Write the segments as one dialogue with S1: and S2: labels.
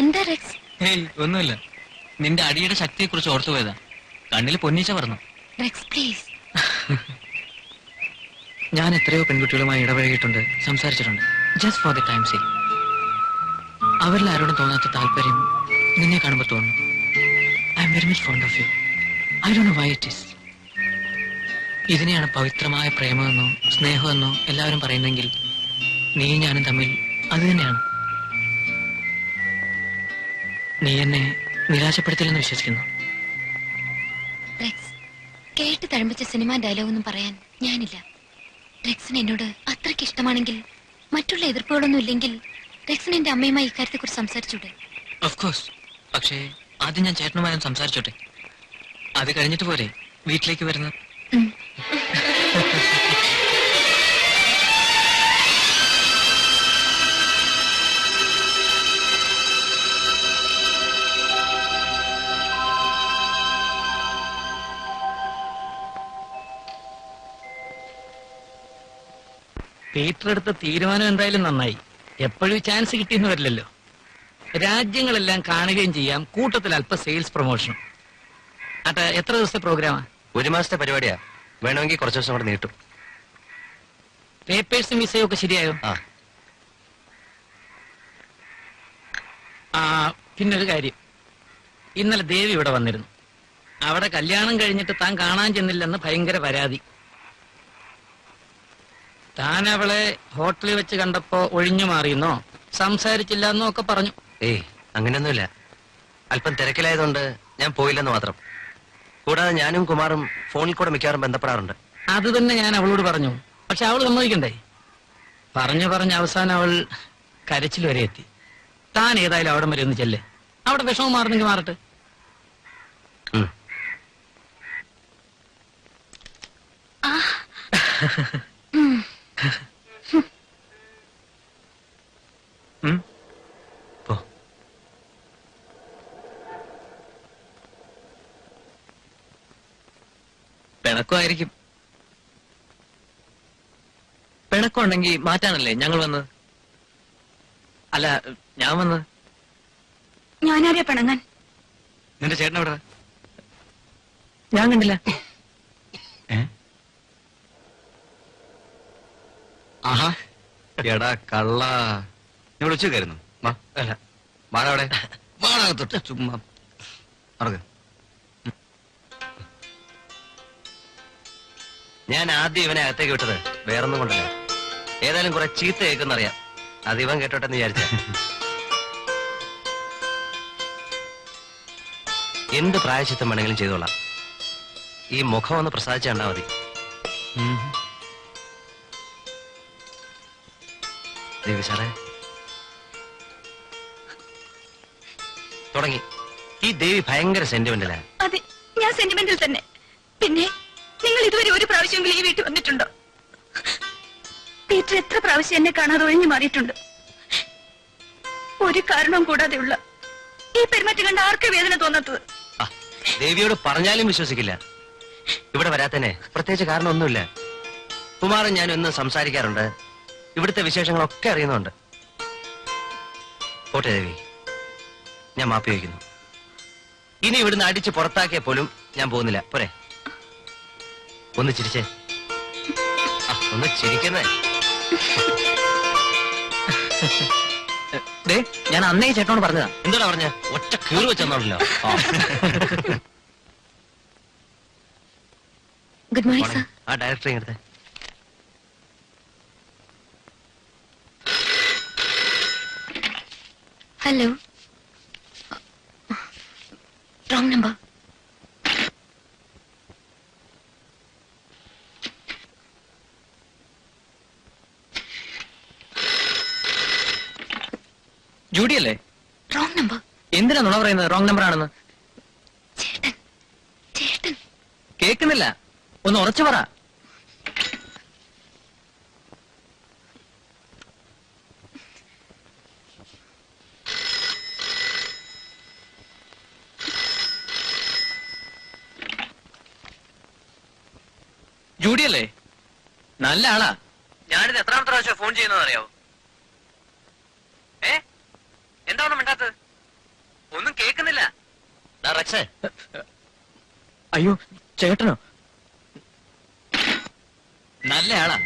S1: എന്താ റെക്സ്
S2: ഒന്നുമില്ല. നിന്റെ അടിയുടെ ശക്തിയെ കുറിച്ച് ഓർത്തു പോയതാ. കണ്ണിൽ പൊന്നീച്ച പറഞ്ഞു
S1: റെക്സ് പ്ലീസ്.
S2: ഞാൻ എത്രയോ പെൺകുട്ടികളുമായി ഇടപഴകിയിട്ടുണ്ട് സംസാരിച്ചിട്ടുണ്ട്. Just for the time say അവരിൽ ആരോടും തോന്നാത്ത താല്പര്യം നിന്നെ കാണുമ്പോൾ തോന്നുന്നു. I am very much fond of you I do know why it is ഇതിനെയാണ് പവിത്രമായ പ്രേമമെന്നോ സ്നേഹമെന്നോ എല്ലാവരും പറയുന്നെങ്കിൽ നീ ഞാനും തമ്മിൽ അത് തന്നെയാണ്. നീ എന്നെ നിരാശപ്പെടുത്തില്ലെന്ന് വിശ്വസിക്കുന്നു.
S1: റെക്സ് കേട്ട് തഴമ്പിച്ച സിനിമാ ഡയലോഗൊന്നും പറയാൻ ഞാനില്ല. റെക്സിന് എന്നോട് അത്രയ്ക്ക് ഇഷ്ടമാണെങ്കിൽ മറ്റുള്ള എതിർപ്പുകളൊന്നും ഇല്ലെങ്കിൽ റെക്സിന് എന്റെ അമ്മയുമായി ഇക്കാര്യത്തെക്കുറിച്ച് സംസാരിച്ചൂടെ?
S2: ഓഫ് കോഴ്സ് പക്ഷേ ആദ്യം ഞാൻ ചേട്ടനുമായും സംസാരിച്ചോട്ടെ. അത് കഴിഞ്ഞിട്ട് പോരെ വീട്ടിലേക്ക് വരുന്നത്?
S1: ഉം.
S3: പീറ്റർ എടുത്ത തീരുമാനം എന്തായാലും നന്നായി. എപ്പോഴും ചാൻസ് കിട്ടിയെന്ന് വരില്ലല്ലോ. രാജ്യങ്ങളെല്ലാം കാണുകയും ചെയ്യാം. കൂട്ടത്തിൽ അല്പ സെയിൽസ് പ്രൊമോഷൻ അട്ടെ എത്ര ദിവസത്തെ പ്രോഗ്രാമാ
S4: ഒരു മാസത്തെ പരിപാടിയാ. വേണമെങ്കിൽ കുറച്ച് ദിവസം കൂടെ നീട്ടും.
S3: പേപ്പേഴ്സും വിസയും ഒക്കെ ശരിയായോ?
S4: ആ.
S3: ആ പിന്നൊരു കാര്യം. ഇന്നലെ ദേവി ഇവിടെ വന്നിരുന്നു. അവിടെ കല്യാണം കഴിഞ്ഞിട്ട് താൻ കാണാൻ ചെന്നില്ലെന്ന് ഭയങ്കര പരാതി. താൻ അവളെ ഹോട്ടലിൽ വെച്ച് കണ്ടപ്പോ ഒഴിഞ്ഞു മാറിയെന്നോ? സംസാരിച്ചില്ല എന്നോ ഒക്കെ പറഞ്ഞു.
S4: ഏയ് അങ്ങനെയൊന്നുമില്ല. അല്പം തിരക്കിലായതുകൊണ്ട് ഞാൻ പോയില്ലെന്ന് മാത്രം. കൂടാതെ ഞാനും കുമാറും ഫോണിൽ കൂടെ മിക്കവാറും ബന്ധപ്പെടാറുണ്ട്.
S3: അത് തന്നെ ഞാൻ അവളോട് പറഞ്ഞു. പക്ഷെ അവൾ സമ്മതിക്കണ്ടേ? പറഞ്ഞു പറഞ്ഞ് അവസാനം അവൾ കരച്ചിൽ വരെ എത്തി. താൻ ഏതായാലും അവിടെ വരെ ഒന്ന് ചെല്ലേ. അവിടെ വിഷമം മാറുന്നെങ്കിൽ മാറട്ടെ.
S4: ഉം.
S2: പിണക്കമായിരിക്കും. പിണക്കമുണ്ടെങ്കിൽ മാറ്റാനല്ലേ ഞങ്ങൾ വന്നത്? അല്ല ഞാൻ വന്നത്?
S1: ഞാനാരെ പിണങ്ങാൻ?
S2: നിന്റെ ചേട്ടൻ എവിടെ ഞാൻ കണ്ടില്ല
S4: ആഹാ എടാ കള്ള. നീ വിളിച്ചേക്കായിരുന്നു വാ.
S2: അല്ല.
S4: വാടകത്തൊട്ട്. ചുമ്മാ. മറക്ക ഞാൻ ആദ്യം ഇവനെ അകത്തേക്ക് വിട്ടത് വേറൊന്നും കൊണ്ടല്ല. ഏതായാലും കുറെ ചീത്ത കേൾക്കുന്നറിയാം. അത് ഇവൻ കേട്ടോട്ടെ എന്ന് വിചാരിച്ച. എന്ത് പ്രായശിത്തം വേണമെങ്കിലും ചെയ്തോളാം. ഈ മുഖം ഒന്ന് പ്രസാദിച്ചാണ്ടാ മതി. ദേവി സാറേ. തുടങ്ങി. ഈ ദേവി ഭയങ്കര സെന്റിമെന്റലാ
S1: അതെ ഞാൻ സെന്റിമെന്റൽ തന്നെ. പിന്നെ നിങ്ങൾ ഇതുവരെ ഒരു പ്രാവശ്യമെങ്കിലും ഈ വീട്ടിൽ വന്നിട്ടുണ്ടോ? പീറ്റർ എത്ര പ്രാവശ്യം എന്നെ കാണാതെ ഒഴിഞ്ഞു മാറിയിട്ടുണ്ട്. ഒരു കാരണവും കൂടാതെയുള്ള ഈ പെരുമാറ്റം കണ്ട് ആർക്ക് വേദന തോന്നാത്തത്?
S4: ആ, ദേവിയോട് പറഞ്ഞാലും വിശ്വസിക്കില്ല. ഇവിടെ വരാത്തന്നെ പ്രത്യേകിച്ച് കാരണമൊന്നുമില്ല. കുമാരൻ ഞാൻ ഇന്ന് സംസാരിക്കാറുണ്ട്. ഇവിടുത്തെ വിശേഷങ്ങളൊക്കെ അറിയുന്നുണ്ട്. പോട്ടെ ദേവി ഞാൻ മാപ്പി വയ്ക്കുന്നു ഇനി ഇവിടുന്ന് അടിച്ച് പുറത്താക്കിയ പോലും ഞാൻ പോകുന്നില്ല. പോരെ. ഒന്ന് ചിരിച്ചേ. ആ, ഒന്ന് ചിരിക്കുന്നേ.
S2: ദേ ഞാൻ അന്നേ ചേട്ടനോട് പറഞ്ഞതാ.
S4: എന്താടാ പറഞ്ഞ? ഒറ്റ കീറി വെച്ചെന്നോണ്ടല്ലോ ആ.
S1: ഗുഡ് മോർണിംഗ് സർ
S4: ആ ഡയറക്ടർ എടുത്തേ
S1: ഹലോ റോങ് നമ്പർ
S2: ജൂഡിയല്ലേ
S1: റോങ് നമ്പർ
S2: എന്തിനാ നുണ പറയുന്നത്? റോങ് നമ്പർ ആണെന്ന്.
S1: ചേട്ടൻ. ചേട്ടൻ.
S2: കേൾക്കുന്നില്ല ഒന്ന് ഉറച്ചു പറ. ജൂഡിയല്ലേ? നല്ല ആളാ. ഞാനിത് എത്രാമത്തെ പ്രാവശ്യം ഫോൺ ചെയ്യുന്നത് അറിയാവോ ഏ
S4: എന്താണ് മിണ്ടാത്തത്? ഒന്നും കേൾക്കുന്നില്ല.
S2: അയ്യോ ചേട്ടനോ? നല്ല ആളാ.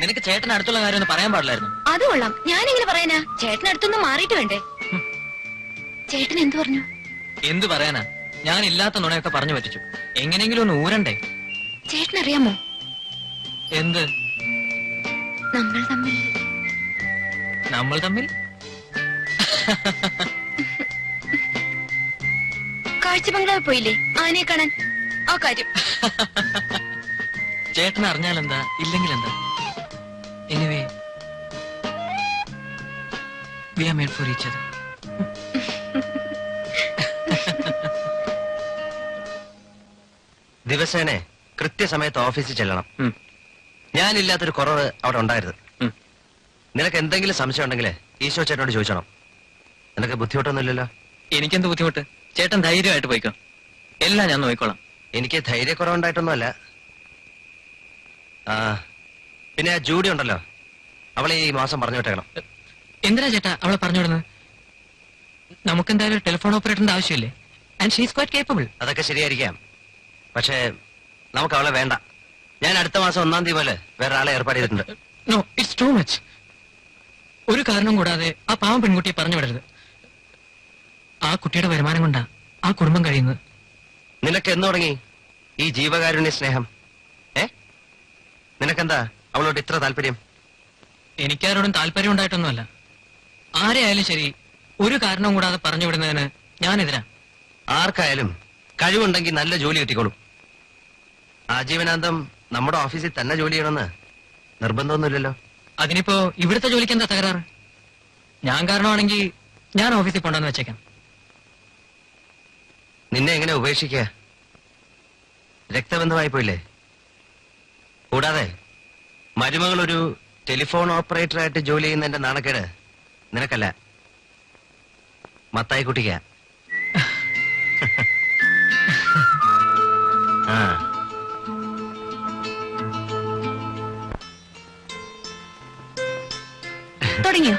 S2: നിനക്ക് ചേട്ടൻ അടുത്തുള്ള കാര്യം ഒന്നും പറയാൻ പാടില്ലായിരുന്നു.
S1: അത് കൊള്ളാം. ഞാനെങ്ങനെ പറയാനാ? ചേട്ടനടുത്തൊന്നും മാറിയിട്ട് വേണ്ടേ? ചേട്ടൻ എന്തു പറഞ്ഞു?
S2: എന്തു പറയാനാ? ഞാൻ ഇല്ലാത്ത നുണയൊക്കെ പറഞ്ഞു പറ്റിച്ചു. എങ്ങനെയെങ്കിലും ഒന്ന് ഊരണ്ടേ?
S1: ചേട്ടനറിയാമോ?
S2: എന്ത്?
S1: നമ്മൾ തമ്മിൽ.
S2: നമ്മൾ തമ്മിൽ?
S1: കാഴ്ച ബംഗ്ലാവ് പോയില്ലേ? ആനയെ കാണാൻ. ആ കാര്യം.
S2: ചേട്ടൻ അറിഞ്ഞാൽ എന്താ ഇല്ലെങ്കിൽ എന്താ anyway we are made for each other
S4: ദിവസേനെ കൃത്യസമയത്ത് ഓഫീസിൽ ചെല്ലണം. ഞാനില്ലാത്തൊരു കുറവ് അവിടെ ഉണ്ടായിരുന്നു നിനക്ക് എന്തെങ്കിലും സംശയം ഉണ്ടെങ്കിൽ ഈശോ ചേട്ടനോട് ചോദിച്ചോണം. നിനക്ക് ബുദ്ധിമുട്ടൊന്നുമില്ലല്ലോ?
S2: എനിക്കെന്ത് ബുദ്ധിമുട്ട്? ചേട്ടൻ ധൈര്യമായിട്ട് പോയിക്കോ. എല്ലാം ഞാൻ നോക്കിക്കോളാം.
S4: എനിക്ക് ധൈര്യക്കുറവുണ്ടായിട്ടൊന്നുമല്ല. ആ പിന്നെ ആ ജൂഡി ഉണ്ടല്ലോ. അവളെ ഈ മാസം പറഞ്ഞു വിട്ടേക്കണം
S2: എന്തിനാ ചേട്ടാ അവളെ പറഞ്ഞു വിടുന്നത് നമുക്ക് എന്തായാലും ടെലിഫോൺ ഓപ്പറേറ്ററിന്റെ ആവശ്യമില്ലേ ആൻഡ് ഷീസ് ക്വാറ്റ് കേപ്പബിൾ
S4: അതൊക്കെ ശരിയായിരിക്കാം. പക്ഷേ നമുക്ക് അവളെ വേണ്ട. ഞാൻ അടുത്ത മാസം ഒന്നാം തീയതി പോലെ വേറെ ആളെ ഏർപ്പാട് ചെയ്തിട്ടുണ്ട്.
S2: നോ ഇറ്റ്സ് ടു മച്ച് ഒരു കാരണം കൂടാതെ ആ പാവം പെൺകുട്ടിയെ പറഞ്ഞു വിടരുത്. ആ കുട്ടിയുടെ വരുമാനം കൊണ്ടാ ആ കുടുംബം കഴിയുന്നത്.
S4: നിനക്ക് എന്ന് തുടങ്ങി? ഈ ജീവകാരുണ്യ സ്നേഹം. ഏ? നിനക്കെന്താ അവളോട് ഇത്ര താല്പര്യം?
S2: എനിക്കാരോടും താല്പര്യം ഉണ്ടായിട്ടൊന്നുമല്ല. ആരെയായാലും ശരി ഒരു കാരണവും കൂടാതെ പറഞ്ഞു വിടുന്നതിന് ഞാനെതിരാ.
S4: ആർക്കായാലും കഴിവുണ്ടെങ്കിൽ നല്ല ജോലി കിട്ടിക്കോളും. ആജീവനാന്തം നമ്മുടെ ഓഫീസിൽ തന്നെ ജോലി ചെയ്യണമെന്ന് നിർബന്ധമൊന്നുമില്ലല്ലോ.
S2: അതിനിപ്പോ ഇവിടുത്തെ ജോലിക്ക് എന്താ തകരാറ്? ഞാൻ കാരണമാണെങ്കിൽ ഞാൻ ഓഫീസിൽ കൊണ്ടുവന്ന് വെച്ചേക്കാം.
S4: നിന്നെ എങ്ങനെ ഉപേക്ഷിക്കുക? രക്തബന്ധമായി പോയില്ലേ കൂടാതെ മരുമകൾ ഒരു ടെലിഫോൺ ഓപ്പറേറ്ററായിട്ട് ജോലി ചെയ്യുന്നതിന്റെ നാണക്കേട് നിനക്കല്ല. മത്തായി കുട്ടിക്ക ആ.
S1: തുടങ്ങിയോ?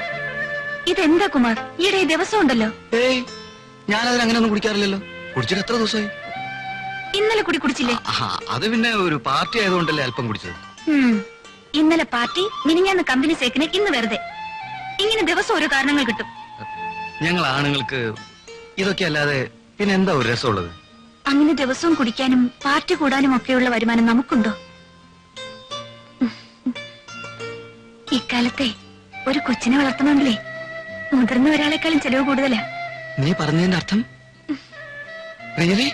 S1: ഇതെന്താ കുമാർ? ഈയിടെ ദിവസം ഉണ്ടല്ലോ.
S5: ഏയ് ഞാനതിന് അങ്ങനെ ഒന്നും കുടിക്കാറില്ലല്ലോ. കുടിച്ചിട്ട് എത്ര ദിവസമായി?
S1: ഇന്നലെ കുടി കുടിച്ചില്ലേ?
S5: ആഹാ, അത് പിന്നെ ഒരു പാർട്ടി ആയതുകൊണ്ടല്ലേ അല്പം കുടിച്ചത്.
S1: ഉം. ഇന്നലെ പാർട്ടി മിനിഞ്ഞാന്ന് കമ്പനി സേക്കിന് ഇന്ന് വെറുതെ. ഇങ്ങനെ ദിവസം ഒരു കാരണങ്ങൾ കിട്ടും.
S5: ഞങ്ങൾ ആണുങ്ങൾക്ക് ഇതൊക്കെ അല്ലാതെ പിന്നെ എന്താ ഒരു രസമുള്ളത്?
S1: അങ്ങനെ ദിവസവും കുടിക്കാനും പാർട്ടി കൂടാനും ഒക്കെയുള്ള വരുമാനം നമുക്കുണ്ടോ? ഇക്കാലത്തെ ഒരു കൊച്ചിനെ വളർത്തണമെങ്കിലേ മുതിർന്ന ഒരാളെക്കാളും ചെലവ് കൂടുതലാ.
S5: നീ പറഞ്ഞതിന്റെ അർത്ഥം? റിയലി?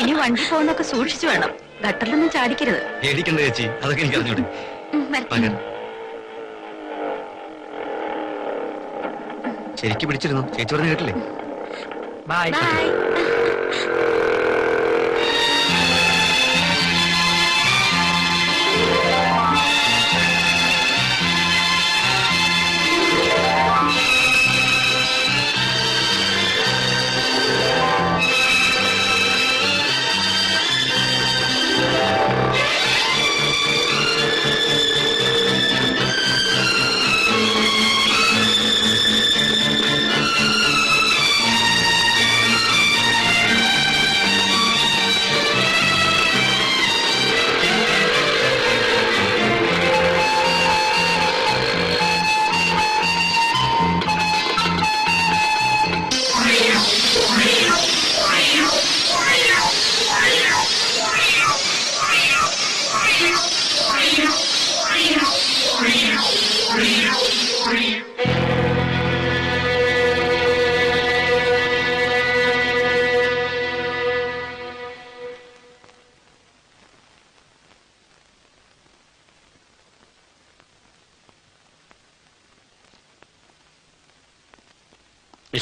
S1: ഇനി വണ്ടി പോകുന്നൊക്കെ സൂക്ഷിച്ചു വേണം. ഗട്ടറിലൊന്നും ചാടിക്കരുത്.
S5: പേടിക്കണ്ട ചേച്ചി അതൊക്കെ എനിക്ക് അറിഞ്ഞൂടെ. പകരം. ശരിക്ക് പിടിച്ചിരുന്നു. ചേച്ചി പറഞ്ഞു കേട്ടില്ലേ?
S2: Bye
S1: bye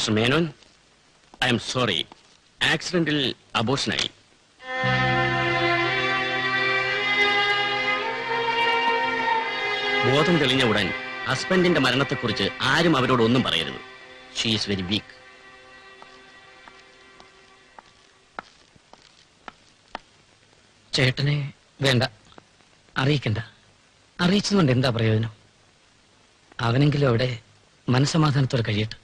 S6: mister Menon I am sorry ആക്സിഡന്റിൽ അബോഷനായി ബോധം തെളിഞ്ഞ ഉടൻ ഹസ്ബൻഡിന്റെ മരണത്തെക്കുറിച്ച് ആരും അവരോട് ഒന്നും പറയരുത്. ഷീ ഈസ് വെരി വീക്ക്
S2: ചേട്ടനെ
S3: വേണ്ട. അറിയിക്കണ്ട. അറിയിച്ചതുകൊണ്ട് എന്താ പ്രയോജനം? അവനെങ്കിലും അവിടെ മനസമാധാനത്തോടെ കഴിയട്ടെ.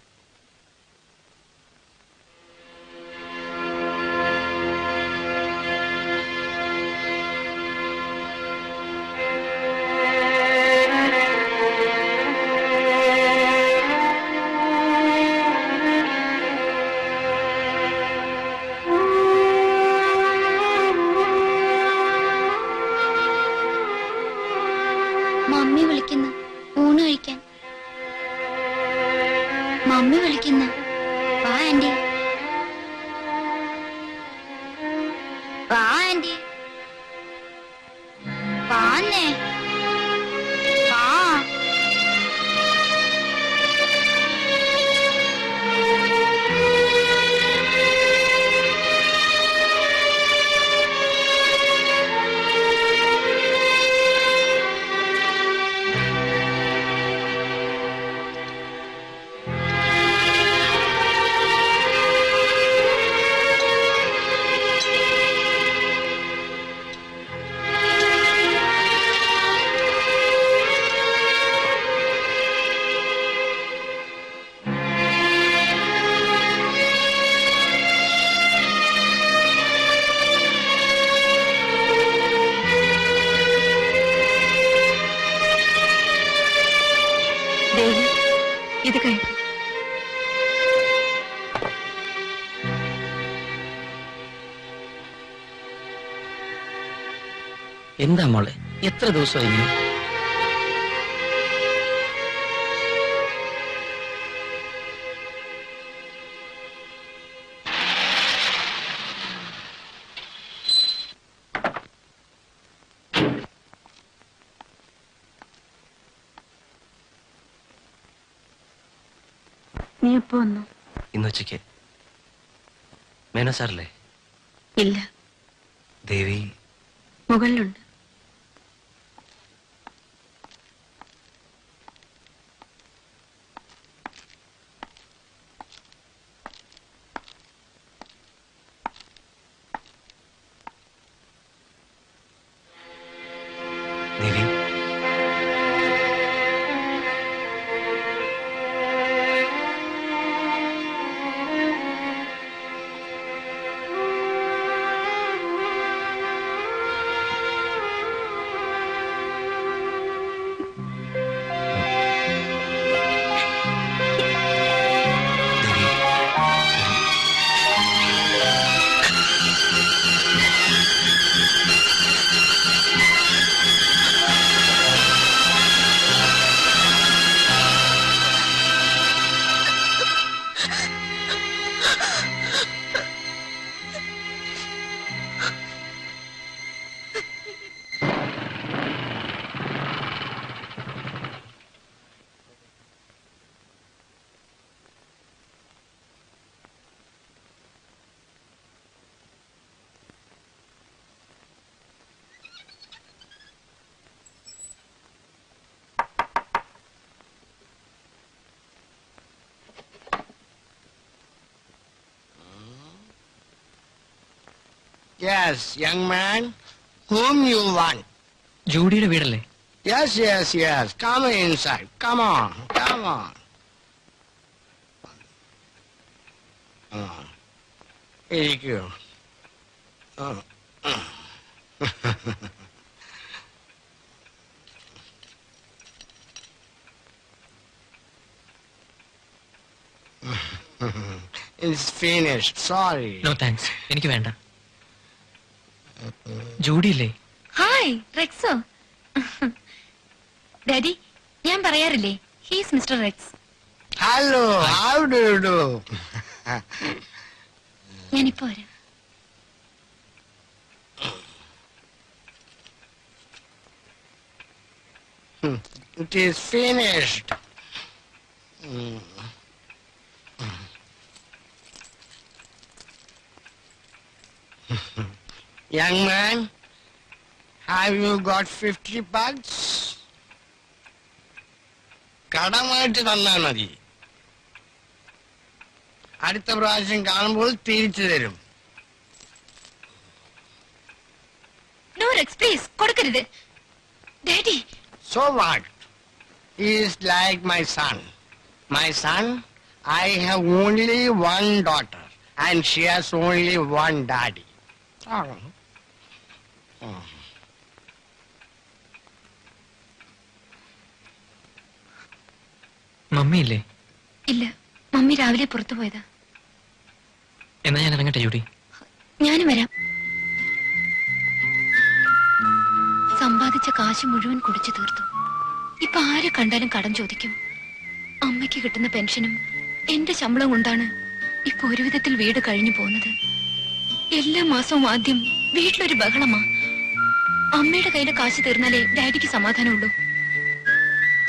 S3: എന്താ മോളെ? എത്ര ദിവസമായി ഇങ്ങനെ
S1: നീ എപ്പോ വന്നു?
S4: ഇന്ന് ഉച്ചയ്ക്ക്. മേനോ സാറല്ലേ?
S1: ഇല്ല.
S4: ദേവി.
S1: മുകളിലുണ്ട്.
S7: Yes, young man. Whom you want?
S3: ജൂഡിയുടെ വീടല്ലേ
S7: Yes, yes, yes. Come inside. Come on. Come on. Come on. ഇരിക്കൂ ആ, ആ. It's finished. Sorry.
S2: No thanks എനിക്ക് വേണ്ട ജൂഡിയില്ലേ?
S1: ഹായ് റെക്സോ. ഡാഡി ഞാൻ പറയാറില്ലേ? He's mister Rex.
S7: ഹലോ
S1: ഞാനിപ്പോ വരാം.
S7: It is finished Young man. have you got 50 bucks? കടമായിട്ട് തന്നാൽ മതി അടുത്ത പ്രാവശ്യം കാണുമ്പോൾ തിരിച്ചു തരും
S1: നോ റെക്സ് പ്ലീസ് കൊടുക്കരുത് daddy
S7: So what? He is like my son. My son, I have only one daughter, and she has only one daddy. Oh. Oh.
S2: മമ്മിയില്ലേ?
S1: ഇല്ല. മമ്മി രാവിലെ പുറത്തു പോയതാ.
S2: എന്നാ ഞാൻ ഇറങ്ങട്ടെ ജൂഡി.
S1: ഞാനും വരാം. സമ്പാദിച്ച കാശ് മുഴുവൻ കുടിച്ചു തീർത്തു. ഇപ്പൊ ആരെ കണ്ടാലും കടം ചോദിക്കും. അമ്മയ്ക്ക് കിട്ടുന്ന പെൻഷനും എന്റെ ശമ്പളം കൊണ്ടാണ് ഇപ്പൊ ഒരു വിധത്തിൽ വീട് കഴിഞ്ഞു പോകുന്നത്. എല്ലാ മാസവും ആദ്യം വീട്ടിലൊരു ബഹളമാ. അമ്മയുടെ കയ്യിലെ കാശ് തീർന്നാലേ ഡാഡിക്ക് സമാധാനമുള്ളൂ.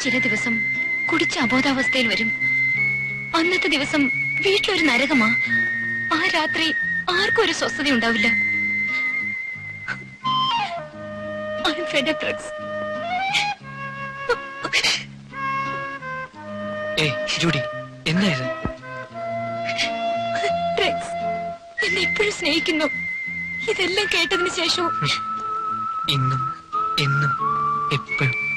S1: ചില ദിവസം കുടിച്ച അബോധാവസ്ഥയിൽ വരും. അന്നത്തെ ദിവസം വീട്ടിലൊരു നരകമാ. ആ രാത്രി ആർക്കും ഒരു സ്വസ്ഥത ഉണ്ടാവില്ല.
S2: ജൂഡി
S1: എന്നെ ഇപ്പോഴും സ്നേഹിക്കുന്നു. ഇതെല്ലാം കേട്ടതിന് ശേഷവും
S2: ഇന്നും എന്നും എപ്പോഴും.